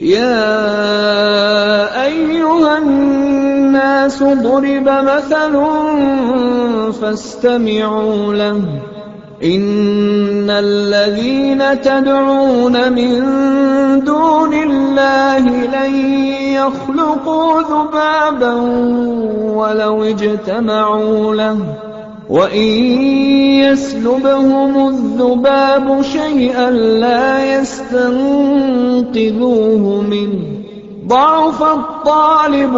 يا أيها الناس ضرب مثل فاستمعوا له إن الذين تدعون من دون الله لن يخلقوا ذبابا ولو اجتمعوا له وإن يسلبهم الذباب شيئا لا يستنقذوه منه ضعف الطالب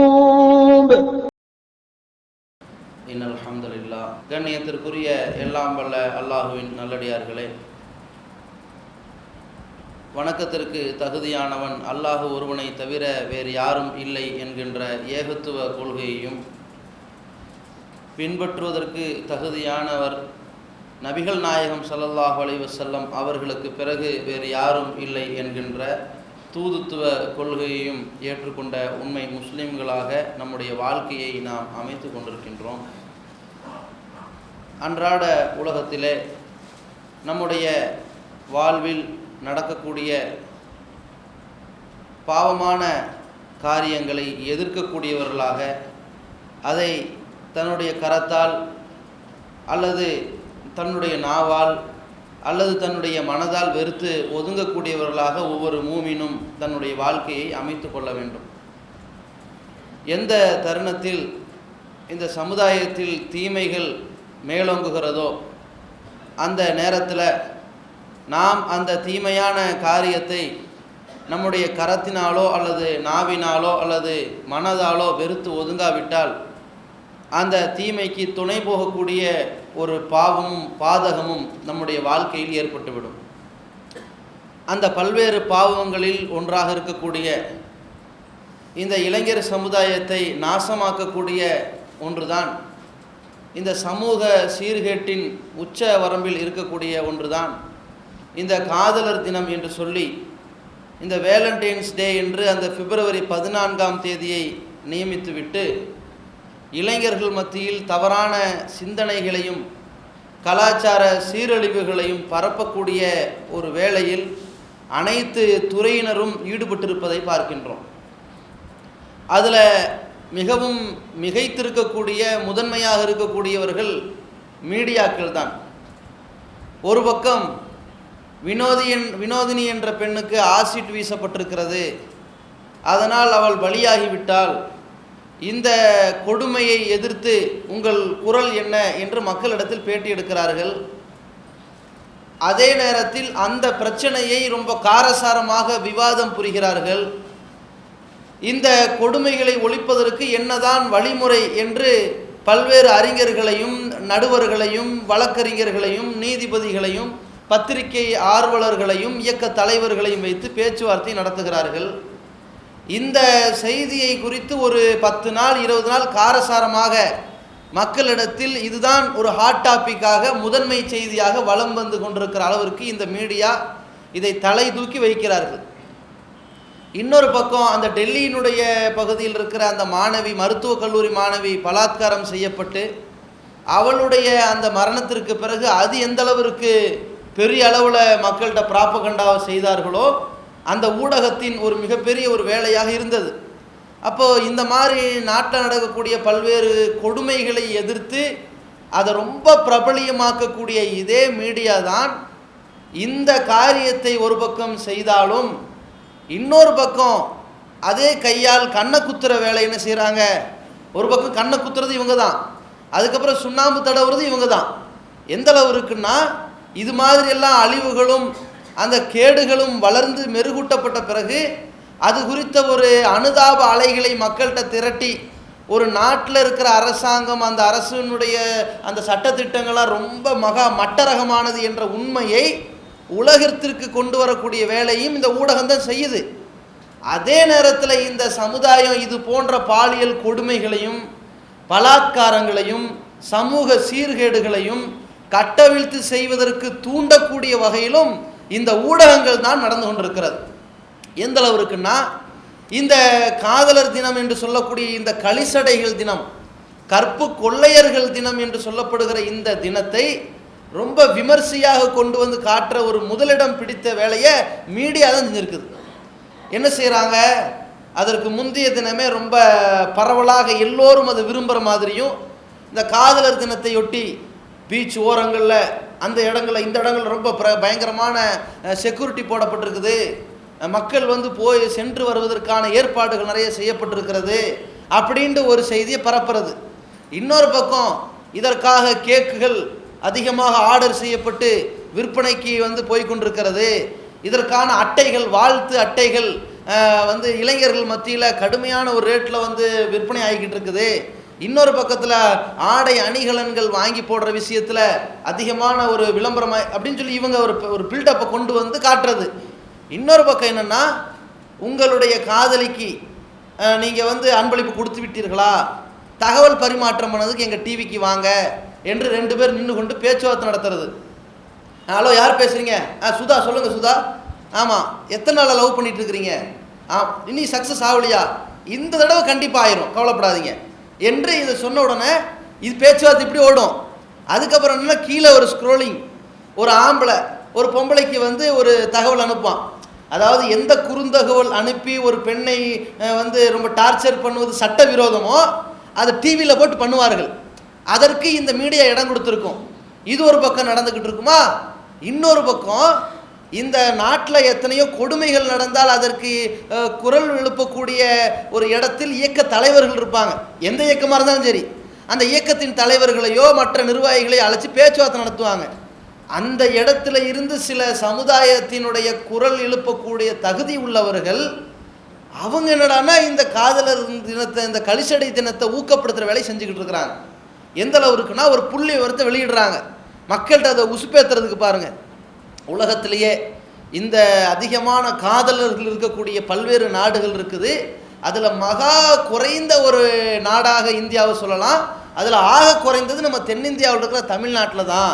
والمطلوب இன் அல்ஹம்துலில்லாஹ் கண்ணியத்திற்குரிய எல்லாம் வல்ல அல்லாஹுவின் நல்லடியார்களே வணக்கத்திற்கு தகுதியானவன் அல்லாஹ் ஒருவனை தவிர வேறு யாரும் இல்லை என்கின்ற ஏகத்துவ கொள்கையையும் பின்பற்றுவதற்கு தகுதியானவர் நபிகள் நாயகம் சல்லல்லாஹ் அலைஹி அவர்களுக்கு பிறகு வேறு யாரும் இல்லை என்கின்ற தூதுத்துவ கொள்கையையும் ஏற்றுக்கொண்ட உண்மை முஸ்லிம்களாக நம்முடைய வாழ்க்கையை நாம் அமைத்து கொண்டிருக்கின்றோம். அன்றாட உலகத்திலே நம்முடைய வாழ்வில் நடக்கக்கூடிய பாவமான காரியங்களை எதிர்க்கக்கூடியவர்களாக அதை தன்னுடைய கரத்தால் அல்லது தன்னுடைய நாவால் அல்லது தன்னுடைய மனதால் வெறுத்து ஒதுங்கக்கூடியவர்களாக ஒவ்வொரு மூமினும் தன்னுடைய வாழ்க்கையை அமைத்து கொள்ள வேண்டும். எந்த தருணத்தில் இந்த சமுதாயத்தில் தீமைகள் மேலோங்குகிறதோ அந்த நேரத்தில் நாம் அந்த தீமையான காரியத்தை நம்முடைய கரத்தினாலோ அல்லது நாவினாலோ அல்லது மனதாலோ வெறுத்து ஒதுங்காவிட்டால் அந்த தீமைக்கு துணை போகக்கூடிய ஒரு பாவமும் பாதகமும் நம்முடைய வாழ்க்கையில் ஏற்பட்டுவிடும். அந்த பல்வேறு பாவங்களில் ஒன்றாக இருக்கக்கூடிய இந்த இளைஞர் சமுதாயத்தை நாசமாக்கக்கூடிய ஒன்றுதான். இந்த சமூக சீர்கேட்டின் உச்ச வரம்பில் இருக்கக்கூடிய ஒன்றுதான். இந்த காதலர் தினம் என்று சொல்லி இந்த வேலண்டைன்ஸ் டே என்று அந்த பிப்ரவரி பதினான்காம் தேதியை நியமித்துவிட்டு இளைஞர்கள் மத்தியில் தவறான சிந்தனைகளையும் கலாச்சார சீரழிவுகளையும் பரப்பக்கூடிய ஒரு வேளையில் அனைத்து துறையினரும் ஈடுபட்டிருப்பதை பார்க்கின்றோம். அதில் மிகவும் மிகைத்திருக்கக்கூடிய முதன்மையாக இருக்கக்கூடியவர்கள் மீடியாக்கள் தான். ஒரு பக்கம் வினோதியன் வினோதினி என்ற பெண்ணுக்கு ஆசிட் வீசப்பட்டிருக்கிறது. அதனால் அவள் பலியாகிவிட்டால் இந்த கொடுமையை எதிர்த்து உங்கள் குரல் என்ன என்று மக்களிடத்தில் பேட்டி எடுக்கிறார்கள். அதே நேரத்தில் அந்த பிரச்சனையை ரொம்ப காரசாரமாக விவாதம் புரிகிறார்கள். இந்த கொடுமைகளை ஒழிப்பதற்கு என்னதான் வழிமுறை என்று பல்வேறு அறிஞர்களையும் நடுவர்களையும் வழக்கறிஞர்களையும் நீதிபதிகளையும் பத்திரிகை ஆர்வலர்களையும் இயக்க தலைவர்களையும் வைத்து பேச்சுவார்த்தை நடத்துகிறார்கள். இந்த செய்தியை குறித்து ஒரு பத்து நாள் இருபது நாள் காரசாரமாக மக்களிடத்தில் இதுதான் ஒரு ஹாட் டாப்பிக்காக முதன்மை செய்தியாக வலம் வந்து கொண்டிருக்கிற அளவிற்கு இந்த மீடியா இதை தலை தூக்கி வைக்கிறார்கள். இன்னொரு பக்கம் அந்த டெல்லியினுடைய பகுதியில் இருக்கிற அந்த மாணவி மருத்துவக் கல்லூரி மாணவி பலாத்காரம் செய்யப்பட்டு அவளுடைய அந்த மரணத்திற்கு பிறகு அது எந்த அளவிற்கு பெரிய அளவில் மக்கள்கிட்ட ப்ராப்பகண்டாவை செய்தார்களோ அந்த ஊடகத்தின் ஒரு மிகப்பெரிய ஒரு வேலையாக இருந்தது. அப்போது இந்த மாதிரி நாட்டில் நடக்கக்கூடிய பல்வேறு கொடுமைகளை எதிர்த்து அதை ரொம்ப பிரபலியமாக்கக்கூடிய இதே மீடியா தான் இந்த காரியத்தை ஒரு பக்கம் செய்தாலும் இன்னொரு பக்கம் அதே கையால் கண்ணை குத்துற வேலை என்ன செய்கிறாங்க ஒரு பக்கம் கண்ணை குத்துறது இவங்க தான். அதுக்கப்புறம் சுண்ணாம்பு தடவுறது இவங்க தான். எந்த அளவு இருக்குன்னா இது மாதிரி எல்லாம் அழிவுகளும் அந்த கேடுகளும் வளர்ந்து மெருகூட்டப்பட்ட பிறகு அது குறித்த ஒரு அனுதாப அலைகளை மக்கள்கிட்ட திரட்டி ஒரு நாட்டில் இருக்கிற அரசாங்கம் அந்த அரசினுடைய அந்த சட்டத்திட்டங்களாக ரொம்ப மகா மட்டரகமானது என்ற உண்மையை உலகத்திற்கு கொண்டு வரக்கூடிய வேலையும் இந்த ஊடகம் தான் செய்யுது. அதே நேரத்தில் இந்த சமுதாயம் இது போன்ற பாலியல் கொடுமைகளையும் பலாத்காரங்களையும் சமூக சீர்கேடுகளையும் கட்டவிழ்த்து செய்வதற்கு தூண்டக்கூடிய வகையிலும் இந்த ஊடகங்கள் தான் நடந்து கொண்டிருக்கிறது. எந்த அளவிற்குன்னா இந்த காதலர் தினம் என்று சொல்லக்கூடிய இந்த களிசடைகள் தினம் கற்பு கொள்ளையர்கள் தினம் என்று சொல்லப்படுகிற இந்த தினத்தை ரொம்ப விமர்சையாக கொண்டு வந்து காட்டுற ஒரு முதலிடம் பிடித்த வேலையை மீடியா தான் செஞ்சிருக்குது. என்ன செய்கிறாங்க அதற்கு முந்தைய தினமே ரொம்ப பரவலாக எல்லோரும் அதை விரும்புகிற மாதிரியும் இந்த காதலர் தினத்தையொட்டி பீச் ஓரங்களில் அந்த இடங்களில் இந்த இடங்கள்ல ரொம்ப பயங்கரமான செக்யூரிட்டி போடப்பட்டிருக்குது. மக்கள் வந்து போய் சென்று வருவதற்கான ஏற்பாடுகள் நிறைய செய்யப்பட்டிருக்கிறது அப்படின்ட்டு ஒரு செய்தியை பரப்புறது. இன்னொரு பக்கம் இதற்காக கேக்குகள் அதிகமாக ஆர்டர் செய்யப்பட்டு விற்பனைக்கு வந்து போய்கொண்டிருக்கிறது இதற்கான அட்டைகள் வாழ்த்து அட்டைகள் வந்து இளைஞர்கள் மத்தியில் கடுமையான ஒரு ரேட்டில் வந்து விற்பனை ஆகிக்கிட்டு இருக்குது. இன்னொரு பக்கத்தில் ஆடை அணிகலன்கள் வாங்கி போடுற விஷயத்தில் அதிகமான ஒரு விளம்பரமாக அப்படின்னு சொல்லி இவங்க ஒரு ஒரு பில்டப்பை கொண்டு வந்து காட்டுறது. இன்னொரு பக்கம் என்னென்னா உங்களுடைய காதலிக்கு நீங்கள் வந்து அன்பளிப்பு கொடுத்து விட்டீர்களா? தகவல் பரிமாற்றம் பண்ணதுக்கு எங்கள் டிவிக்கு வாங்க என்று ரெண்டு பேர் நின்று கொண்டு பேச்சுவார்த்தை நடத்துறது. ஹலோ யார் பேசுகிறீங்க ஆ சுதா சொல்லுங்கள் சுதா. ஆமாம் எத்தனை நாளாக லவ் பண்ணிகிட்டு இருக்கிறீங்க? ஆ இனி சக்ஸஸ் ஆகலையா? இந்த தடவை கண்டிப்பாக ஆயிரும். கவலைப்படாதீங்க. என்று இதை சொன்ன உடனே இது பேச்சுவார்த்தை இப்படி ஓடும். அதுக்கப்புறம் என்ன கீழே ஒரு ஸ்க்ரோலிங் ஒரு ஆம்பளை ஒரு பொம்பளைக்கு வந்து ஒரு தகவல் அனுப்புவான். அதாவது எந்த குறுந்தகவல் அனுப்பி ஒரு பெண்ணை வந்து ரொம்ப டார்ச்சர் பண்ணுவது சட்டவிரோதமோ அதை டிவியில் போட்டு பண்ணுவார்கள். அதற்கு இந்த மீடியா இடம் கொடுத்துருக்கும். இது ஒரு பக்கம் நடந்துக்கிட்டு இருக்குமா? இன்னொரு பக்கம் இந்த நாட்டில் எத்தனையோ கொடுமைகள் நடந்தால் அதற்கு குரல் எழுப்பக்கூடிய ஒரு இடத்தில் இயக்க தலைவர்கள் இருப்பாங்க. எந்த இயக்கமாக இருந்தாலும் சரி. அந்த இயக்கத்தின் தலைவர்களையோ மற்ற நிர்வாகிகளையோ அழைச்சி பேச்சுவார்த்தை நடத்துவாங்க. அந்த இடத்துல இருந்து சில சமுதாயத்தினுடைய குரல் எழுப்பக்கூடிய தகுதி உள்ளவர்கள் அவங்க என்னடான்னா இந்த காதலர் தினத்தை இந்த கலிசடை தினத்தை ஊக்கப்படுத்துகிற வேலையை செஞ்சுக்கிட்டு இருக்கிறாங்க. எந்த அளவு இருக்குன்னா ஒரு புள்ளி விவரத்தை வெளியிடுறாங்க. மக்கள்கிட்ட அதை உசுப்பேத்துறதுக்கு பாருங்கள் உலகத்திலேயே இந்த அதிகமான காதலர்கள் இருக்கக்கூடிய பல்வேறு நாடுகள் இருக்குது. அதில் மகா குறைந்த ஒரு நாடாக இந்தியாவை சொல்லலாம். அதில் ஆக குறைந்தது நம்ம தென்னிந்தியாவில் இருக்கிற தமிழ்நாட்டில் தான்.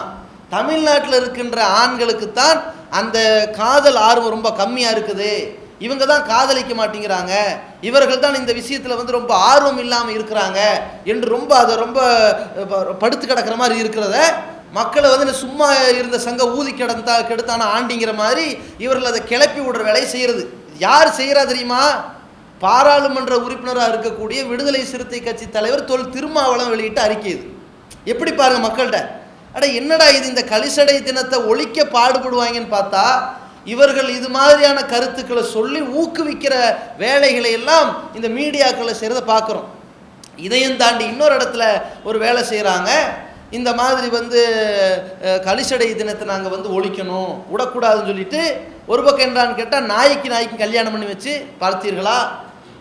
தமிழ்நாட்டில் இருக்கின்ற ஆண்களுக்கு தான் அந்த காதல் ஆர்வம் ரொம்ப கம்மியாக இருக்குது. இவங்க தான் காதலிக்க மாட்டேங்கிறாங்க. இவர்கள் தான் இந்த விஷயத்தில் வந்து ரொம்ப ஆர்வம் இல்லாமல் இருக்கிறாங்க. என்று ரொம்ப அதை ரொம்ப படுத்து கிடக்கிற மாதிரி இருக்கிறத மக்களை வந்து சும்மா இருந்த சங்க ஊதி கிடந்தா கெடுத்தான ஆண்டிங்கிற மாதிரி இவர்கள் அதை கிளப்பி விடுற வேலையை செய்கிறது யார் செய்கிறா தெரியுமா? பாராளுமன்ற உறுப்பினராக இருக்கக்கூடிய விடுதலை சிறுத்தை கட்சி தலைவர் தொல் திருமாவளம் வெளியிட்டு அறிக்கையுது எப்படி பாருங்கள் மக்கள்கிட்ட? அட என்னடா இது இந்த கலிசடை தினத்தை ஒழிக்க பாடுபடுவாங்கன்னு பார்த்தா இவர்கள் இது மாதிரியான கருத்துக்களை சொல்லி ஊக்குவிக்கிற வேலைகளை எல்லாம் இந்த மீடியாக்களை செய்கிறத பார்க்குறோம். இதையும் தாண்டி இன்னொரு இடத்துல ஒரு வேலை செய்கிறாங்க இந்த மாதிரி வந்து அஹ், தினத்தை நாங்கள் வந்து ஒழிக்கணும் விடக்கூடாதுன்னு சொல்லிட்டு ஒரு பக்கம் என்றான்னு கேட்டால் நாய்க்கு நாய்க்கு கல்யாணம் பண்ணி வச்சு பார்த்தீர்களா?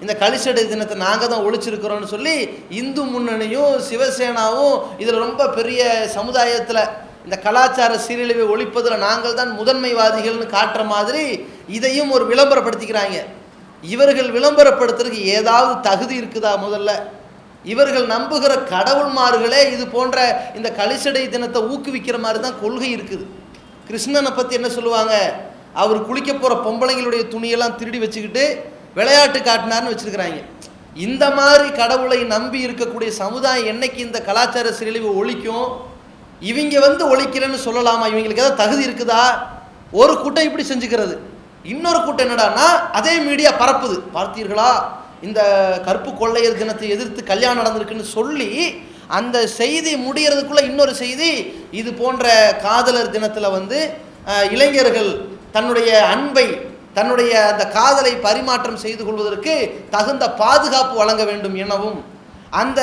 இந்த கலிசடை தினத்தை நாங்கள் தான் ஒழிச்சிருக்கிறோம்னு சொல்லி இந்து முன்னணியும் சிவசேனாவும் இதில் ரொம்ப பெரிய சமுதாயத்தில் இந்த கலாச்சார சீரழிவை ஒழிப்பதில் நாங்கள் தான் முதன்மைவாதிகள்னு காட்டுற மாதிரி இதையும் ஒரு விளம்பரப்படுத்திக்கிறாங்க. இவர்கள் விளம்பரப்படுத்துறதுக்கு ஏதாவது தகுதி இருக்குதா முதல்ல? இவர்கள் நம்புகிற கடவுள்மார்களே இது போன்ற இந்த கலிசடை தினத்தை ஊக்குவிக்கிற மாதிரி தான் கொள்கை இருக்குது. கிருஷ்ணனை பற்றி என்ன சொல்லுவாங்க? அவர் குளிக்க போகிற பொம்பளைங்களுடைய துணியெல்லாம் திருடி வச்சுக்கிட்டு விளையாட்டு காட்டினார்னு வச்சுருக்கிறாங்க. இந்த மாதிரி கடவுளை நம்பி இருக்கக்கூடிய சமுதாயம் என்னைக்கு இந்த கலாச்சார சிறிழிவு ஒழிக்கும்? இவங்க வந்து ஒழிக்கிறேன்னு சொல்லலாமா? இவங்களுக்கு ஏதாவது தகுதி இருக்குதா? ஒரு கூட்டம் இப்படி செஞ்சுக்கிறது. இன்னொரு கூட்டம் என்னடான்னா அதே மீடியா பரப்புது. பார்த்தீர்களா? இந்த கருப்பு கொள்ளையர் தினத்தை எதிர்த்து கல்யாணம் நடந்திருக்குன்னு சொல்லி அந்த செய்தி முடியறதுக்குள்ள இன்னொரு செய்தி இது போன்ற காதலர் தினத்தில் வந்து இளைஞர்கள் தன்னுடைய அன்பை தன்னுடைய அந்த காதலை பரிமாற்றம் செய்து கொள்வதற்கு தகுந்த பாதுகாப்பு வழங்க வேண்டும் எனவும் அந்த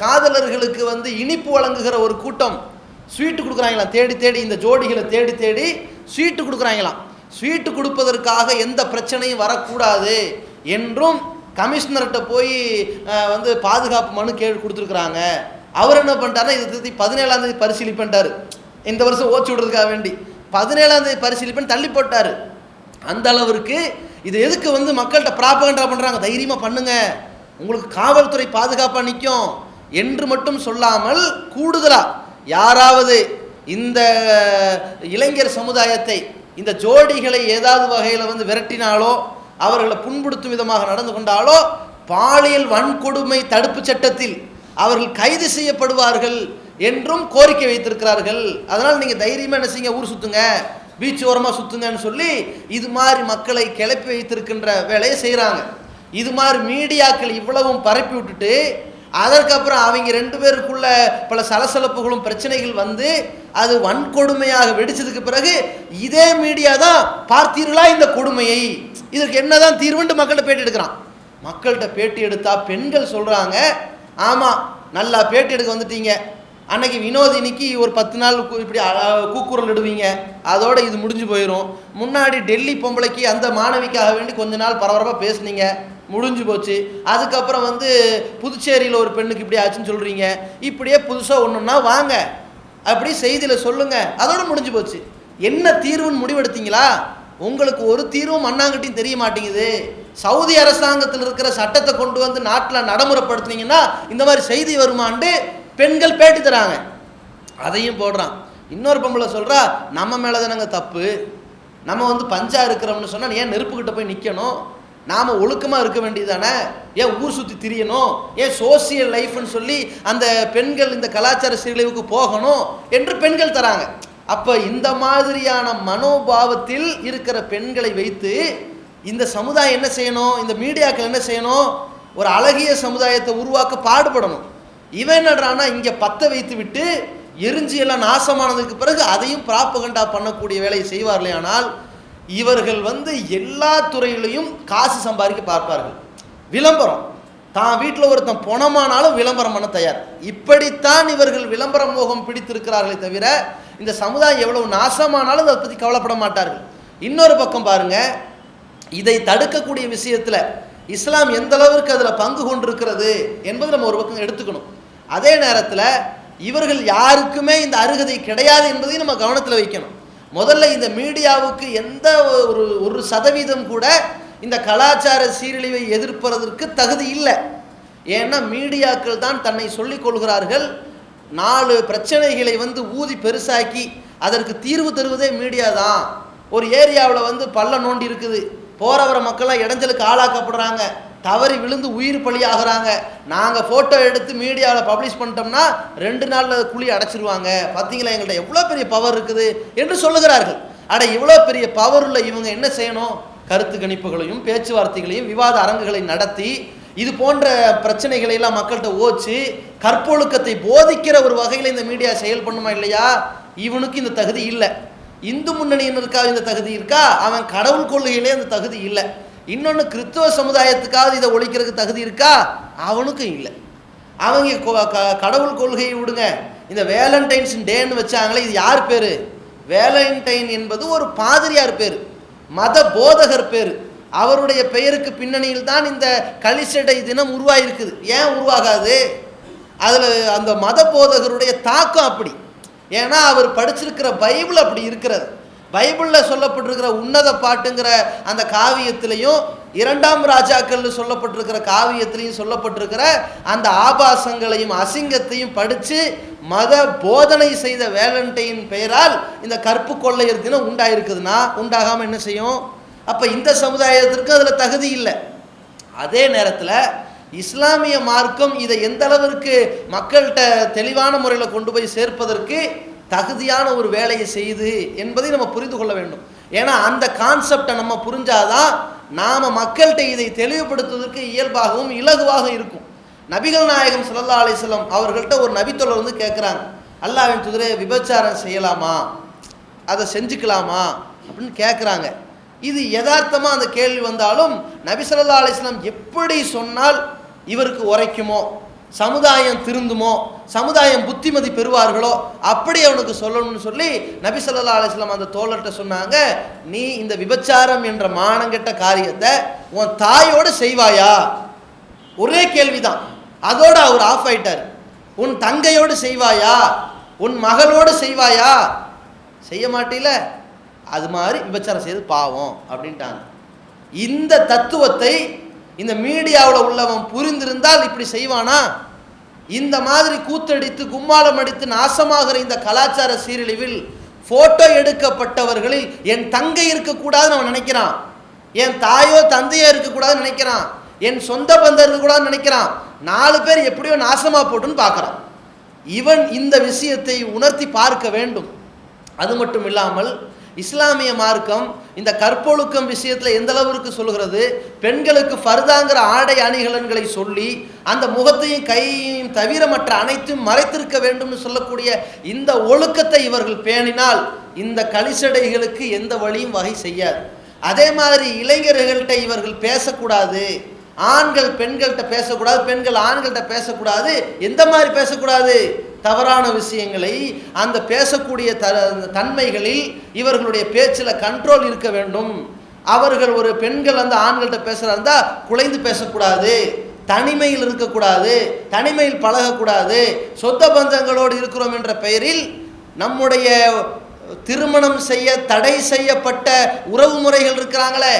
காதலர்களுக்கு வந்து இனிப்பு வழங்குகிற ஒரு கூட்டம் ஸ்வீட்டு கொடுக்குறாங்களாம். தேடி தேடி இந்த ஜோடிகளை தேடி தேடி ஸ்வீட்டு கொடுக்குறாங்களாம். ஸ்வீட்டு கொடுப்பதற்காக எந்த பிரச்சனையும் வரக்கூடாது என்றும் கமிஷனர்கிட்ட போய் வந்து பாதுகாப்பு மனு கேள்வி கொடுத்துருக்குறாங்க. அவர் என்ன பண்ணிட்டாருன்னா இதை திருத்தி பதினேழாம் தேதி பரிசீலிப்பேன்ட்டார் இந்த வருஷம் ஓச்சு விடுறதுக்காக வேண்டி. பதினேழாம் தேதி பரிசீலிப்பேன் தள்ளி போட்டார். அந்த அளவிற்கு இது எதுக்கு வந்து மக்கள்கிட்ட ப்ராப்பகண்டா பண்ணுறாங்க தைரியமாக பண்ணுங்க. உங்களுக்கு காவல்துறை பாதுகாப்பாக நிற்கும் என்று மட்டும் சொல்லாமல் கூடுதலாக யாராவது இந்த இளைஞர் சமுதாயத்தை இந்த ஜோடிகளை ஏதாவது வகையில் வந்து விரட்டினாலோ அவர்களை புண்படுத்தும் விதமாக நடந்து கொண்டாலோ பாலியல் வன்கொடுமை தடுப்பு சட்டத்தில் அவர்கள் கைது செய்யப்படுவார்கள் என்றும் கோரிக்கை வைத்திருக்கிறார்கள். அதனால் நீங்கள் தைரியமாக என்ன செய்யுங்க ஊர் சுற்றுங்க பீச் ஓரமாக சுற்றுங்கன்னு சொல்லி இது மாதிரி மக்களை கிளப்பி வைத்திருக்கின்ற வேலையை செய்கிறாங்க இது மாதிரி மீடியாக்கள் இவ்வளவும் பரப்பி விட்டுட்டு அதற்கப்புறம் அவங்க ரெண்டு பேருக்குள்ள பல சலசலப்புகளும் பிரச்சனைகள் வந்து அது வன்கொடுமையாக வெடிச்சதுக்கு பிறகு இதே மீடியா தான் பார்த்தீர்களா இந்த கொடுமையை? இதற்கு என்னதான் தீர்வுன்ட்டு மக்கள்கிட்ட பேட்டி எடுக்கிறான். மக்கள்கிட்ட பேட்டி எடுத்தா பெண்கள் சொல்றாங்க ஆமா நல்லா பேட்டி எடுக்க வந்துட்டீங்க. அன்னைக்கு வினோதினிக்கு ஒரு பத்து நாள் கு- இப்படி கூக்குரல் இடுவீங்க. அதோட இது முடிஞ்சு போயிடும் முன்னாடி டெல்லி பொம்பளைக்கு அந்த மாணவிக்காக வேண்டி கொஞ்ச நாள் பரபரப்பாக பேசுனீங்க. முடிஞ்சு போச்சு. அதுக்கப்புறம் வந்து புதுச்சேரியில் ஒரு பெண்ணுக்கு இப்படி ஆச்சுன்னு சொல்கிறீங்க இப்படியே புதுசாக ஒன்றுன்னா வாங்க. அப்படி செய்தியில் சொல்லுங்க. அதோடு முடிஞ்சு போச்சு. என்ன தீர்வுன்னு முடிவெடுத்தீங்களா? உங்களுக்கு ஒரு தீர்வும் மண்ணாங்கட்டியும் தெரிய மாட்டேங்குது. சவுதி அரசாங்கத்தில் இருக்கிற சட்டத்தை கொண்டு வந்து நாட்டில் நடைமுறைப்படுத்துனீங்கன்னா இந்த மாதிரி செய்தி வருமாண்டு பெண்கள் பேட்டி தராங்க. அதையும் போடுறான். இன்னொரு பொம்பளை சொல்கிறா நம்ம மேலே தானங்க தப்பு. நம்ம வந்து பஞ்சா இருக்கிறோம்னு சொன்னால் ஏன் நெருப்புக்கிட்ட போய் நிற்கணும் நாம் ஒழுக்கமாக இருக்க வேண்டியதானே ஏன் ஊர் சுற்றி திரியணும்? ஏன் சோசியல் லைஃப்னு சொல்லி அந்த பெண்கள் இந்த கலாச்சார சீரழிவுக்கு போகணும் என்று பெண்கள் தராங்க. அப்போ இந்த மாதிரியான மனோபாவத்தில் இருக்கிற பெண்களை வைத்து இந்த சமுதாயம் என்ன செய்யணும்? இந்த மீடியாக்கள் என்ன செய்யணும்? ஒரு அழகிய சமுதாயத்தை உருவாக்க பாடுபடணும். இவன் என்னடானா இங்கே பற்ற வைத்து விட்டு எரிஞ்சு எல்லாம் நாசமானதுக்கு பிறகு அதையும் ப்ராப்பகண்டா பண்ணக்கூடிய வேலையை செய்வார்களே ஆனால் இவர்கள் வந்து எல்லா துறையிலையும் காசு சம்பாதிக்க பார்ப்பார்கள். விளம்பரம். தான் வீட்டில் ஒருத்தன் பணமானாலும் விளம்பரம் பண்ண தயார். இப்படித்தான் இவர்கள் விளம்பர மோகம் பிடித்திருக்கிறார்களே தவிர இந்த சமுதாயம் எவ்வளவு நாசமானாலும் அதை பற்றி கவலைப்பட மாட்டார்கள். இன்னொரு பக்கம் பாருங்க. இதை தடுக்கக்கூடிய விஷயத்தில் இஸ்லாம் எந்த அளவிற்கு அதில் பங்கு கொண்டிருக்கிறது என்பது நம்ம ஒரு பக்கம் எடுத்துக்கணும். அதே நேரத்தில் இவர்கள் யாருக்குமே இந்த அருகதை கிடையாது என்பதையும் நம்ம கவனத்தில் வைக்கணும். முதல்ல இந்த மீடியாவுக்கு எந்த ஒரு ஒரு சதவீதம் கூட இந்த கலாச்சார சீரழிவை எதிர்ப்பதற்கு தகுதி இல்லை. ஏன்னா மீடியாக்கள் தான் தன்னை சொல்லிக் கொள்கிறார்கள். நாலு பிரச்சனைகளை வந்து ஊதி பெருசாக்கி அதற்கு தீர்வு தருவதே மீடியா தான். ஒரு ஏரியாவில் வந்து பள்ளம் நோண்டி இருக்குது. போகிற வர மக்கள்லாம் இடைஞ்சலுக்கு ஆளாக்கப்படுறாங்க. தவறி விழுந்து உயிர் பலியாகிறாங்க. நாங்கள் ஃபோட்டோ எடுத்து மீடியாவில் பப்ளிஷ் பண்ணிட்டோம்னா ரெண்டு நாளில் குழி அடைச்சிருவாங்க. பார்த்தீங்களா எங்கள்கிட்ட எவ்வளோ பெரிய பவர் இருக்குது என்று சொல்லுகிறார்கள். அட இவ்வளோ பெரிய பவர் உள்ள இவங்க என்ன செய்யணும்? கருத்து கணிப்புகளையும் பேச்சுவார்த்தைகளையும் விவாத அரங்குகளை நடத்தி இது போன்ற பிரச்சனைகளை எல்லாம் மக்கள்கிட்ட ஓச்சு கற்பொழுக்கத்தை போதிக்கிற ஒரு வகையில் இந்த மீடியா செயல் பண்ணுமா இல்லையா? இவனுக்கு இந்த தகுதி இல்லை. இந்து முன்னணியினருக்காக இந்த தகுதி இருக்கா? அவன் கடவுள் கொள்கையிலே அந்த தகுதி இல்லை. இன்னொன்று கிறிஸ்தவ சமுதாயத்துக்காவது இதை ஒழிக்கிறதுக்கு தகுதி இருக்கா? அவனுக்கும் இல்லை. அவங்க கடவுள் கொள்கையை விடுங்க. இந்த வேலண்டைன்ஸ் டேன்னு வச்சாங்களே இது யார் பேர்? வேலண்டைன் என்பது ஒரு பாதிரியார் பேர் மத போதகர் பேர். அவருடைய பெயருக்கு பின்னணியில் தான் இந்த கலிசடை தினம் உருவாகிருக்குது ஏன் உருவாகாது? அதில் அந்த மத போதகருடைய தாக்கம் அப்படி. ஏன்னா அவர் படிச்சிருக்கிற பைபிள் அப்படி இருக்கிறது. பைபிளில் சொல்லப்பட்டிருக்கிற உன்னத பாட்டுங்கிற அந்த காவியத்திலையும் இரண்டாம் ராஜாக்கள்னு சொல்லப்பட்டிருக்கிற காவியத்திலையும் சொல்லப்பட்டிருக்கிற அந்த ஆபாசங்களையும் அசிங்கத்தையும் படித்து மத போதனை செய்த வேலண்டைன் பெயரால் இந்த கற்பு கொள்ளையர் தினம் உண்டாயிருக்குதுன்னா உண்டாகாமல் என்ன செய்யும்? அப்போ இந்த சமுதாயத்திற்கு அதில் தகுதி இல்லை. அதே நேரத்தில் இஸ்லாமிய மார்க்கம் இதை எந்த அளவிற்கு மக்கள்கிட்ட தெளிவான முறையில் கொண்டு போய் சேர்ப்பதற்கு தகுதியான ஒரு வேலையை செய்யுது என்பதை நம்ம புரிந்து கொள்ள வேண்டும். ஏன்னா அந்த கான்செப்டை நம்ம புரிஞ்சாதான் நாம் மக்கள்கிட்ட இதை தெளிவுபடுத்துவதற்கு இயல்பாகவும் இலகுவாக இருக்கும். நபிகள் நாயகம் சல்லா அலைஹி அவர்கள்ட்ட ஒரு நபித்தொழர் வந்து கேட்குறாங்க அல்லாவின் துதிரையை விபச்சாரம் செய்யலாமா? அதை செஞ்சுக்கலாமா? அப்படின்னு கேட்குறாங்க இது யதார்த்தமாக அந்த கேள்வி வந்தாலும் நபி சொல்லா அலிஸ்லாம் எப்படி சொன்னால் இவருக்கு உரைக்குமோ? சமுதாயம் திருந்துமோ? சமுதாயம் புத்திமதி பெறுவார்களோ அப்படி அவனுக்கு சொல்லணும்னு சொல்லி நபி சொல்லா அலிஸ்லாம் அந்த தோழர்கிட்ட சொன்னாங்க நீ இந்த விபச்சாரம் என்ற மானங்கெட்ட காரியத்தை உன் தாயோடு செய்வாயா? ஒரே கேள்விதான். அதோட அவர் ஆஃப் ஆயிட்டார். உன் தங்கையோடு செய்வாயா? உன் மகளோடு செய்வாயா? செய்ய மாட்டீல. அது மாதிரி விபச்சாரம் செய்து பாவம் அப்படின்ட்டாங்க. இந்த தத்துவத்தை இந்த மீடியாவில் உள்ளவன் புரிந்திருந்தால் இப்படி செய்வானா? இந்த மாதிரி கூத்தடித்து கும்மாளம் அடித்து நாசமாகிற இந்த கலாச்சார சீரழிவில் போட்டோ எடுக்கப்பட்டவர்களில் என் தங்கை இருக்கக்கூடாதுன்னு அவன் நினைக்கிறான். என் தாயோ தந்தையோ இருக்கக்கூடாதுன்னு நினைக்கிறான். என் சொந்த பந்தம் இருக்கக்கூடாதுன்னு நினைக்கிறான். நாலு பேர் எப்படியோ நாசமாக போட்டுன்னு பார்க்குறான். இவன் இந்த விஷயத்தை உணர்த்தி பார்க்க வேண்டும். அது மட்டும் இல்லாமல் இஸ்லாமிய மார்க்கம் இந்த கற்பொழுக்கம் விஷயத்தில் எந்த அளவுக்கு சொல்கிறது? பெண்களுக்கு ஃபர்தாங்கிற ஆடை அணிகலன்களை சொல்லி அந்த முகத்தையும் கையையும் தவிர மற்ற அனைத்தும் மறைத்திருக்க வேண்டும்னு சொல்லக்கூடிய இந்த ஒழுக்கத்தை இவர்கள் பேணினால் இந்த கலிசடைகளுக்கு எந்த வழியும் வகை செய்யாது. அதே மாதிரி இளைஞர்கள்ட்ட இவர்கள் பேசக்கூடாது. ஆண்கள் பெண்கள்கிட்ட பேசக்கூடாது பெண்கள் ஆண்கள்கிட்ட பேசக்கூடாது. எந்த மாதிரி பேசக்கூடாது? தவறான விஷயங்களை அந்த பேசக்கூடிய த தன்மைகளில் இவர்களுடைய பேச்சில் கண்ட்ரோல் இருக்க வேண்டும். அவர்கள் ஒரு பெண்கள் அந்த ஆண்கள்கிட்ட பேசுகிறா இருந்தால் குலைந்து பேசக்கூடாது. தனிமையில் இருக்கக்கூடாது. தனிமையில் பழகக்கூடாது. சொந்த பந்தங்களோடு இருக்கிறோம் என்ற பெயரில் நம்முடைய திருமணம் செய்ய தடை செய்யப்பட்ட உறவு முறைகள் இருக்கிறாங்களே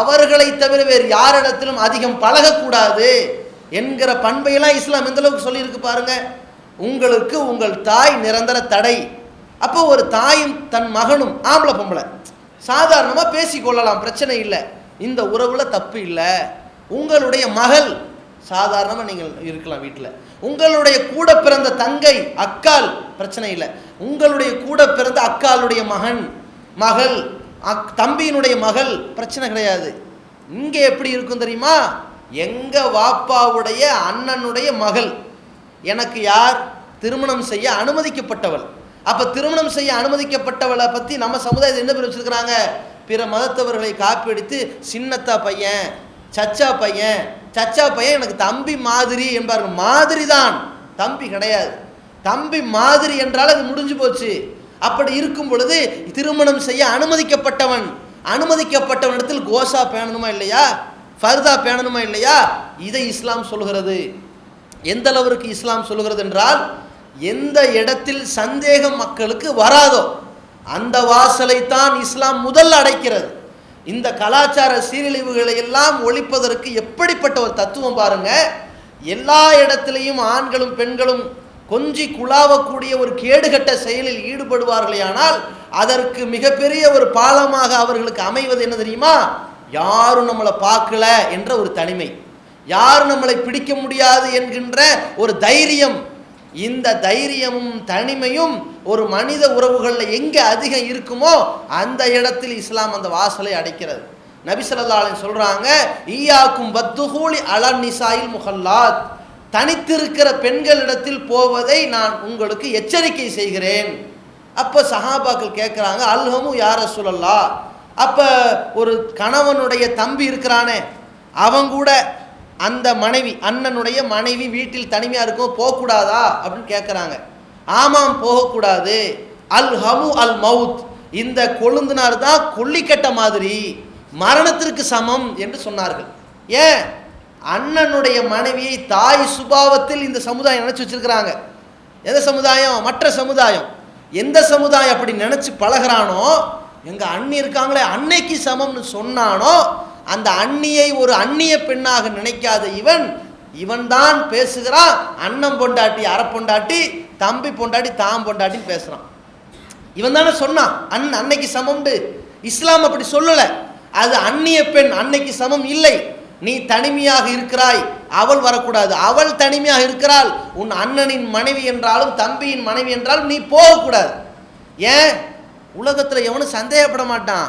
அவர்களை தவிர வேறு யாரிடத்திலும் அதிகம் பழகக்கூடாது என்கிற பண்பையெல்லாம் இஸ்லாம் எந்தளவுக்கு சொல்லியிருக்கு பாருங்கள் உங்களுக்கு உங்கள் தாய் நிரந்தர தடை. அப்போ ஒரு தாயும் தன் மகனும் ஆம்பளை பொம்பளை. சாதாரணமாக பேசிக்கொள்ளலாம் பிரச்சனை இல்லை. இந்த உறவுல தப்பு இல்லை. உங்களுடைய மகள் சாதாரணமாக நீங்கள் இருக்கலாம் வீட்டில் உங்களுடைய கூட பிறந்த தங்கை அக்கால் பிரச்சனை இல்லை. உங்களுடைய கூட பிறந்த அக்காளுடைய மகன் மகள் அக் தம்பியினுடைய மகள் பிரச்சனை கிடையாது. இங்கே எப்படி இருக்கும் தெரியுமா? எங்கள் வாப்பாவுடைய அண்ணனுடைய மகள். எனக்கு யார் திருமணம் செய்ய அனுமதிக்கப்பட்டவள்? அப்ப திருமணம் செய்ய அனுமதிக்கப்பட்டவளை பத்தி நம்ம சமுதாயத்தில் என்ன பேர் வச்சிருக்கிறாங்க? பிற மதத்தவர்களை காப்பியடித்து சின்னத்தா பையன் சச்சா பையன் சச்சா பையன் எனக்கு தம்பி மாதிரி என்பார்கள். மாதிரி தான். தம்பி கிடையாது. தம்பி மாதிரி என்றால் அது முடிஞ்சு போச்சு. அப்படி இருக்கும் பொழுது திருமணம் செய்ய அனுமதிக்கப்பட்டவன். அனுமதிக்கப்பட்டவனிடத்தில் கோசா பேணணுமா இல்லையா? ஃபர்தா பேணணுமா இல்லையா? இதை இஸ்லாம் சொல்கிறது எந்த அளவிற்கு இஸ்லாம் சொல்கிறது என்றால் எந்த இடத்தில் சந்தேகம் மக்களுக்கு வராதோ அந்த வாசலை தான் இஸ்லாம் முதல் அடைக்கிறது. இந்த கலாச்சார சீரழிவுகளை எல்லாம் ஒழிப்பதற்கு எப்படிப்பட்ட ஒரு தத்துவம் பாருங்க. எல்லா இடத்திலையும் ஆண்களும் பெண்களும் கொஞ்சி குழாவக்கூடிய ஒரு கேடுகட்ட செயலில் ஈடுபடுவார்களேயானால் அதற்கு மிகப்பெரிய ஒரு பாலமாக அவர்களுக்கு அமைவது என்ன தெரியுமா? யாரும் நம்மளை பார்க்கல என்ற ஒரு தனிமை. யார் நம்மளை பிடிக்க முடியாது என்கின்ற ஒரு தைரியம். இந்த தைரியமும் தனிமையும் ஒரு மனித உறவுகளில் எங்கே அதிகம் இருக்குமோ அந்த இடத்தில் இஸ்லாம் அந்த வாசலை அடைக்கிறது. நபி சொல்கிறாங்க ஈயாக்கும் பத்துகூலி அலன் நிசாயில் முஹல்லாத் தனித்திருக்கிற பெண்களிடத்தில் போவதை நான் உங்களுக்கு எச்சரிக்கை செய்கிறேன். அப்போ சஹாபாக்கள் கேட்குறாங்க அல்ஹமு யார சொல்லலா அப்போ ஒரு கணவனுடைய தம்பி இருக்கிறானே அவன் கூட அந்த மனைவி அண்ணனுடைய மனைவி வீட்டில் தனிமையாக இருக்கும் போகக்கூடாதா? அப்படின்னு கேட்குறாங்க ஆமாம் போகக்கூடாது. அல் ஹமு அல் மவுத். இந்த கொழுந்தினார் தான் கொல்லிக்கட்ட மாதிரி மரணத்திற்கு சமம் என்று சொன்னார்கள். ஏன்? அண்ணனுடைய மனைவியை தாய் சுபாவத்தில் இந்த சமுதாயம் நினைச்சு வச்சிருக்கிறாங்க. எந்த சமுதாயம்? மற்ற சமுதாயம். எந்த சமுதாயம் அப்படி நினைச்சு பழகுறானோ எங்கள் அண்ணி இருக்காங்களே அன்னைக்கு சமம்னு சொன்னானோ அந்த அண்ணியை ஒரு அந்நிய பெண்ணாக நினைக்காத இவன் இவன்தான் பேசுகிறான். அண்ணன் பொண்டாட்டி அரை பொண்டாட்டி தம்பி பொண்டாட்டி தாம் பொண்டாட்டின்னு பேசுகிறான் இவன் தானே சொன்னான் அன் அன்னைக்கு சமம்ண்டு. இஸ்லாம் அப்படி சொல்லலை. அது அந்நிய பெண் அன்னைக்கு சமம் இல்லை. நீ தனிமையாக இருக்கிறாய் அவள் வரக்கூடாது. அவள் தனிமையாக இருக்கிறாள். உன் அண்ணனின் மனைவி என்றாலும் தம்பியின் மனைவி என்றாலும் நீ போகக்கூடாது. ஏன்? உலகத்தில் எவனும் சந்தேகப்பட மாட்டான்.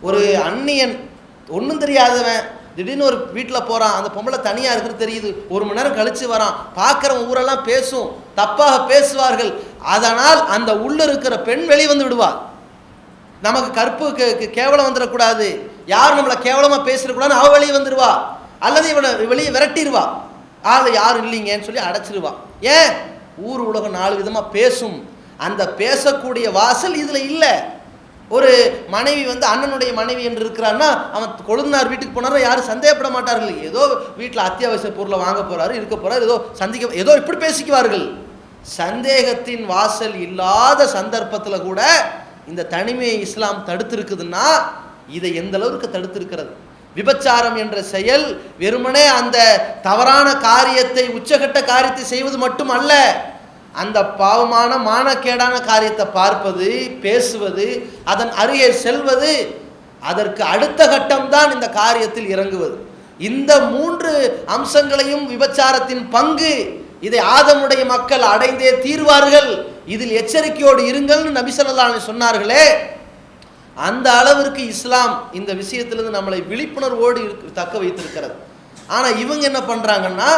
ஒரு அந்நியன் ஒன்றும் தெரியாதவன். திடீர்னு ஒரு வீட்டில் போகிறான் அந்த பொம்பளை தனியாக இருக்கிறது தெரியுது. ஒரு மணி நேரம் கழித்து வரான். பார்க்குறவன் ஊரெல்லாம் பேசும். தப்பாக பேசுவார்கள். அதனால் அந்த உள்ள இருக்கிற பெண் வெளிவந்து விடுவாள் நமக்கு கற்பு கேவலம் வந்துடக்கூடாது. யார் நம்மளை கேவலமாக பேசிடக்கூடாதுன்னு அவள் வெளியே வந்துடுவா அல்லது இவனை வெளியே விரட்டிடுவா. ஆள் யாரும் இல்லைங்கன்னு சொல்லி அடைச்சிருவா. ஏன்? ஊர் உலகம் நாலு விதமாக பேசும். அந்த பேசக்கூடிய வாசல் இதில் இல்லை. ஒரு மனைவி வந்து அண்ணனுடைய மனைவி என்று இருக்கிறான்னா அவன் கொழுந்தனார் வீட்டுக்கு போனாரோ யாரும் சந்தேகப்பட மாட்டார்கள். ஏதோ வீட்டில் அத்தியாவசிய பொருளை வாங்க போறாரு இருக்க போறாரு ஏதோ சந்திக்க ஏதோ இப்படி பேசிக்குவார்கள். சந்தேகத்தின் வாசல் இல்லாத சந்தர்ப்பத்தில் கூட இந்த தனிமையை இஸ்லாம் தடுத்திருக்குதுன்னா இதை எந்த அளவுக்கு தடுத்திருக்கிறது? விபச்சாரம் என்ற செயல் வெறுமனே அந்த தவறான காரியத்தை உச்சகட்ட காரியத்தை செய்வது மட்டும் அல்ல அந்த பாவமான மானக்கேடான காரியத்தை பார்ப்பது பேசுவது அதன் அருகே செல்வது அதற்கு அடுத்த கட்டம்தான் இந்த காரியத்தில் இறங்குவது. இந்த மூன்று அம்சங்களையும் விபச்சாரத்தின் பங்கு. இதை ஆதமுடைய மக்கள் அடைந்தே தீர்வார்கள். இதில் எச்சரிக்கையோடு இருங்கள்னு நபி சொன்னார்களே. அந்த அளவிற்கு இஸ்லாம் இந்த விஷயத்திலிருந்து நம்மளை விழிப்புணர்வோடு தக்க வைத்திருக்கிறது. ஆனால் இவங்க என்ன பண்ணுறாங்கன்னா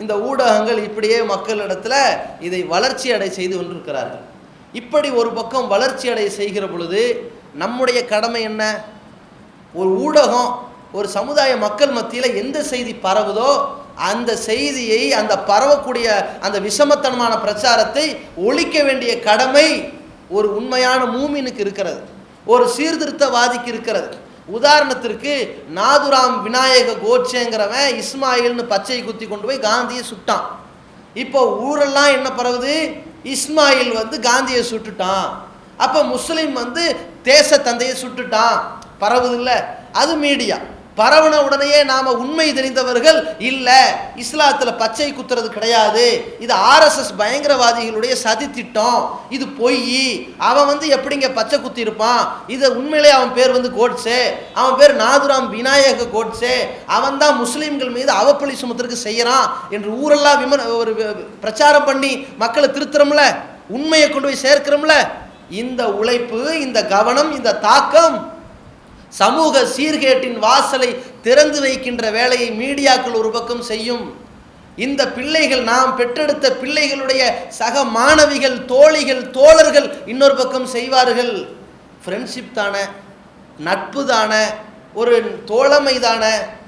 இந்த ஊடகங்கள் இப்படியே மக்களிடத்தில் இதை வளர்ச்சி அடை செய்து கொண்டிருக்கிறார்கள். இப்படி ஒரு பக்கம் வளர்ச்சி அடை செய்கிற பொழுது நம்முடைய கடமை என்ன? ஒரு ஊடகம் ஒரு சமுதாய மக்கள் மத்தியில் எந்த செய்தி பரவுதோ அந்த செய்தியை அந்த பரவக்கூடிய அந்த விஷமத்தனமான பிரச்சாரத்தை ஒழிக்க வேண்டிய கடமை ஒரு உண்மையான மூமினுக்கு இருக்கிறது. ஒரு சீர்திருத்தவாதிக்கு இருக்கிறது. உதாரணத்திற்கு நாதுராம் விநாயக கோட்சேங்கிறவன் இஸ்மாயில்னு பச்சை குத்தி கொண்டு போய் காந்தியை சுட்டான். இப்போ ஊரெல்லாம் என்ன பரவுது? இஸ்மாயில் வந்து காந்தியை சுட்டுட்டான். அப்போ முஸ்லீம் வந்து தேச தந்தையை சுட்டுட்டான். பரவுது அது மீடியா. பரவன உடனேயே நாம உண்மை தெரிந்தவர்கள் இல்ல. இஸ்லாத்துல பச்சை குத்துறது கிடையாது. இது ஆர்எஸ்எஸ் பயங்கரவாதிகளுடைய சதி திட்டம். இது பொய். அவன் வந்து எப்படிங்க பச்சை குத்தி இருப்பான்? இது உண்மையிலே அவன் பேர் வந்து கோட்ஸே. அவன் பேர் நாதுராம் விநாயக கோட்ஸே. அவன் தான் முஸ்லீம்கள் மீது அவப்பழி சுமத்திற்கு செய்யறான் என்று ஊரெல்லாம் விமர் ஒரு பிரச்சாரம் பண்ணி மக்களை திருத்துறோம்ல? உண்மையை கொண்டு போய் சேர்க்கிறோம்ல? இந்த உழைப்பு இந்த கவனம் இந்த தாக்கம் சமூக சீர்கேட்டின் வாசலை திறந்து வைக்கின்ற வேலையை மீடியாக்கள் ஒரு பக்கம் செய்யும். இந்த பிள்ளைகள் நாம் பெற்றெடுத்த பிள்ளைகளுடைய சக மாணவிகள் தோழிகள் தோழர்கள் இன்னொரு பக்கம் செய்வார்கள். ஃப்ரெண்ட்ஷிப் தான நட்பு தான ஒரு தோழமை தான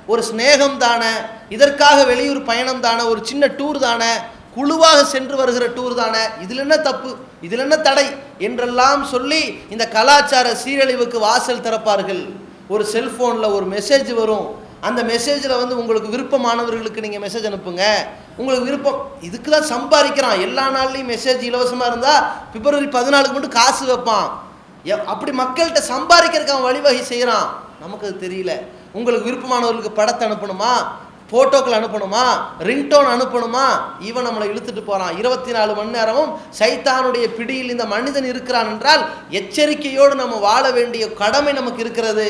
ஒரு சிநேகம் தான இதற்காக வெளியூர் பயணம் தான ஒரு சின்ன டூர் தானே குழுவாக சென்று வருகிற டூர் தானே? இதில் என்ன தப்பு? இதில் என்ன தடை? என்றெல்லாம் சொல்லி இந்த கலாச்சார சீரழிவுக்கு வாசல் திறப்பார்கள். ஒரு செல்ஃபோனில் ஒரு மெசேஜ் வரும். அந்த மெசேஜில் வந்து உங்களுக்கு விருப்பமானவர்களுக்கு நீங்கள் மெசேஜ் அனுப்புங்க. உங்களுக்கு விருப்பம் இதுக்கு தான் சம்பாதிக்கிறான். எல்லா நாள்லையும் மெசேஜ் இலவசமாக இருந்தால் பிப்ரவரி பதினாலுக்கு மட்டும் காசு வைப்பான். அப்படி மக்கள்கிட்ட சம்பாதிக்கிறதுக்கு அவன் வழிவகை செய்கிறான் நமக்கு அது தெரியல. உங்களுக்கு விருப்பமானவர்களுக்கு படத்தை அனுப்பணுமா? போட்டோக்கள் அனுப்பணுமா? ரிங்டோன் அனுப்பணுமா? இவன் நம்மளை இழுத்துட்டு போறான். இருபத்தி நாலு மணி நேரமும் சைத்தானுடைய பிடியில் இந்த மனிதன் இருக்கிறான் என்றால் எச்சரிக்கையோடு நம்ம வாழ வேண்டிய கடமை நமக்கு இருக்கிறது.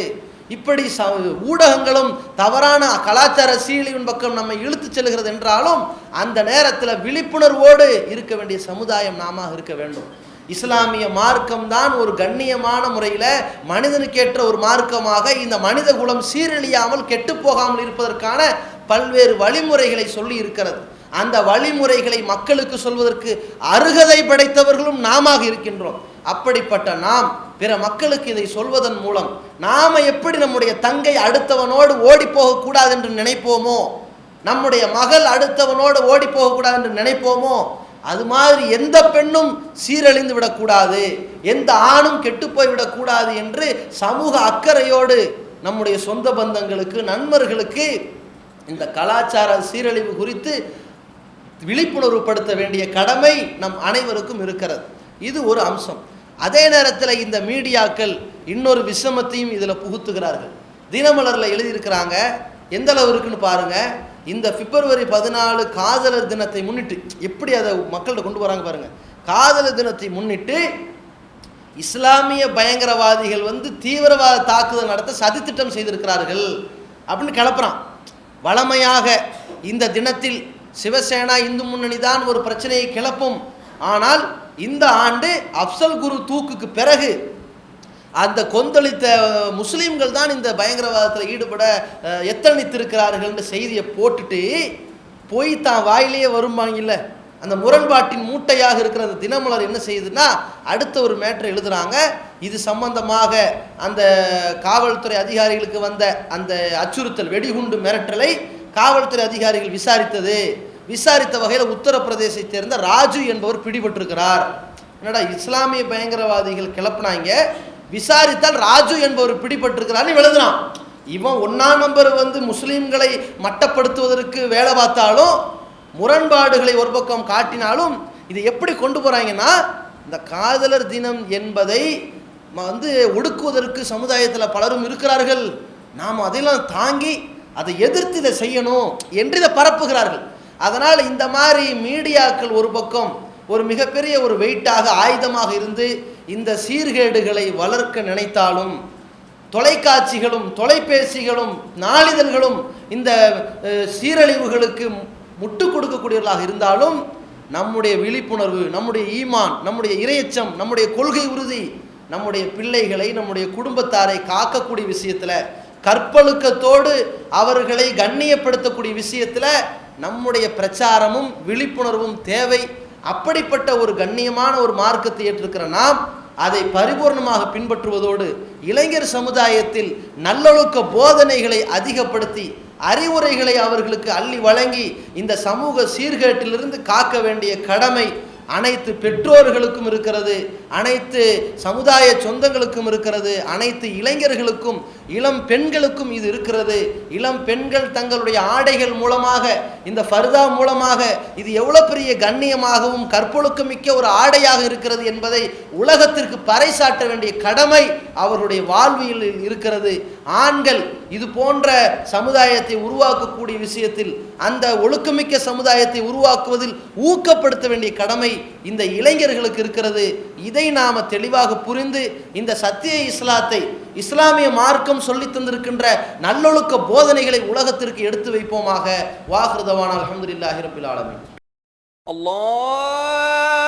இப்படி ச ஊடகங்களும் தவறான கலாச்சார சீழிவின் பக்கம் நம்மை இழுத்து செல்கிறது என்றாலும் அந்த நேரத்தில் விழிப்புணர்வோடு இருக்க வேண்டிய சமுதாயம் நாம இருக்க வேண்டும். இஸ்லாமிய மார்க்கம் தான் ஒரு கண்ணியமான முறையில் மனிதனுக்கேற்ற ஒரு மார்க்கமாக இந்த மனித குலம் சீரழியாமல் கெட்டு போகாமல் இருப்பதற்கான பல்வேறு வழிமுறைகளை சொல்லி இருக்கிறது. அந்த வழிமுறைகளை மக்களுக்கு சொல்வதற்கு அருகதை படைத்தவர்களும் நாமாக இருக்கின்றோம். அப்படிப்பட்ட நாம் பிற மக்களுக்கு இதை சொல்வதன் மூலம் நாம எப்படி நம்முடைய தங்கை அடுத்தவனோடு ஓடி போகக்கூடாது என்று நினைப்போமோ? நம்முடைய மகள் அடுத்தவனோடு ஓடி போகக்கூடாது என்று நினைப்போமோ? அது மாதிரி எந்த பெண்ணும் சீரழிந்து விடக்கூடாது எந்த ஆணும் கெட்டுப்போய் விடக்கூடாது என்று சமூக அக்கறையோடு நம்முடைய சொந்த பந்தங்களுக்கு நண்பர்களுக்கு இந்த கலாச்சார சீரழிவு குறித்து விழிப்புணர்வுப்படுத்த வேண்டிய கடமை நம் அனைவருக்கும் இருக்கிறது. இது ஒரு அம்சம். அதே நேரத்தில் இந்த மீடியாக்கள் இன்னொரு விஷமத்தையும் இதில் புகுத்துகிறார்கள். தினமலரில் எழுதியிருக்கிறாங்க எந்த அளவு இருக்குன்னு பாருங்க. இந்த பிப்ரவரி பதினாலு காதலர் தினத்தை முன்னிட்டு எப்படி அதை மக்கள்கிட்ட கொண்டு வராங்க பாருங்க. காதலர் தினத்தை முன்னிட்டு இஸ்லாமிய பயங்கரவாதிகள் வந்து தீவிரவாத தாக்குதல் நடத்த சதித்திட்டம் செய்திருக்கிறார்கள் அப்படின்னு கிளப்புறான். வளமையாக இந்த தினத்தில் சிவசேனா இந்து முன்னணி தான் ஒரு பிரச்சனையை கிளப்பும். ஆனால் இந்த ஆண்டு அப்சல் குரு தூக்குக்கு பிறகு அந்த கொந்தளித்த முஸ்லீம்கள் தான் இந்த பயங்கரவாதத்தில் ஈடுபட அஹ், செய்தியை போட்டுட்டு போய் தான் வாயிலேயே வரும்பாங்கல்ல. அந்த முரண்பாட்டின் மூட்டையாக இருக்கிற அந்த தினமலர் என்ன செய்யுதுன்னா அடுத்த ஒரு மேட்டர் எழுதுறாங்க. இது சம்பந்தமாக அந்த காவல்துறை அதிகாரிகளுக்கு வந்த அந்த அச்சுறுத்தல் வெடிகுண்டு மிரட்டலை காவல்துறை அதிகாரிகள் விசாரித்தது. விசாரித்த வகையில் உத்தரப்பிரதேசத்தை சேர்ந்த ராஜு என்பவர் பிடிபட்டிருக்கிறார். என்னடா இஸ்லாமிய பயங்கரவாதிகள் கிளப்புனாங்க. விசாரித்தால் ராஜு என்பவர் பிடிபட்டிருக்கிறார்னு எழுதுனான் இவன் ஒன்னாம் நம்பர் வந்து முஸ்லீம்களை மட்டப்படுத்துவதற்கு வேலை பார்த்தாலும் முரண்பாடுகளை ஒரு பக்கம் காட்டினாலும் இதை எப்படி கொண்டு போகிறாங்கன்னா இந்த காதலர் தினம் என்பதை வந்து ஒடுக்குவதற்கு சமுதாயத்தில் பலரும் இருக்கிறார்கள். நாம் அதையெல்லாம் தாங்கி அதை எதிர்த்து இதை செய்யணும் என்று இதை பரப்புகிறார்கள். அதனால் இந்த மாதிரி மீடியாக்கள் ஒரு பக்கம் ஒரு மிகப்பெரிய ஒரு வெயிட்டாக ஆயுதமாக இருந்து இந்த சீர்கேடுகளை வளர்க்க நினைத்தாலும் தொலைக்காட்சிகளும் தொலைபேசிகளும் நாளிதழ்களும் இந்த சீரழிவுகளுக்கு முட்டு கொடுக்கக்கூடியவர்களாக இருந்தாலும் நம்முடைய விழிப்புணர்வு நம்முடைய ஈமான் நம்முடைய இரையச்சம் நம்முடைய கொள்கை உறுதி நம்முடைய பிள்ளைகளை நம்முடைய குடும்பத்தாரை காக்கக்கூடிய விஷயத்தில் கற்பழுக்கத்தோடு அவர்களை கண்ணியப்படுத்தக்கூடிய விஷயத்தில் நம்முடைய பிரச்சாரமும் விழிப்புணர்வும் தேவை. அப்படிப்பட்ட ஒரு கண்ணியமான ஒரு மார்க்கத்தை ஏற்றிருக்கிற நாம் அதை பரிபூர்ணமாக பின்பற்றுவதோடு இளைஞர் சமுதாயத்தில் நல்லொழுக்க போதனைகளை அதிகப்படுத்தி அறிவுரைகளை அவர்களுக்கு அள்ளி வழங்கி இந்த சமூக சீர்கேட்டிலிருந்து காக்க வேண்டிய கடமை அனைத்து பெற்றோர்களுக்கும் இருக்கிறது. அனைத்து சமுதாய சொந்தங்களுக்கும் இருக்கிறது அனைத்து இளைஞர்களுக்கும் இளம் பெண்களுக்கும் இது இருக்கிறது. இளம் பெண்கள் தங்களுடைய ஆடைகள் மூலமாக இந்த ஃபர்தா மூலமாக இது எவ்வளோ பெரிய கண்ணியமாகவும் கற்பொழுக்கம் மிக்க ஒரு ஆடையாக இருக்கிறது என்பதை உலகத்திற்கு பறைசாட்ட வேண்டிய கடமை அவருடைய வாழ்வியலில் இருக்கிறது. ஆண்கள் இது போன்ற சமுதாயத்தை உருவாக்கக்கூடிய விஷயத்தில் அந்த ஒழுக்கமிக்க சமுதாயத்தை உருவாக்குவதில் ஊக்கப்படுத்த வேண்டிய கடமை இந்த இளைஞர்களுக்கு இருக்கிறது. இதை இதை நாம் தெளிவாக புரிந்து இந்த சத்திய இஸ்லாத்தை இஸ்லாமிய மார்க்கம் சொல்லி தந்திருக்கின்ற நல்லொழுக்க போதனைகளை உலகத்திற்கு எடுத்து வைப்போமாக. வாகிருதவான அலமதுல்லாஹிரபில் ஆலமி அல்லாஹ்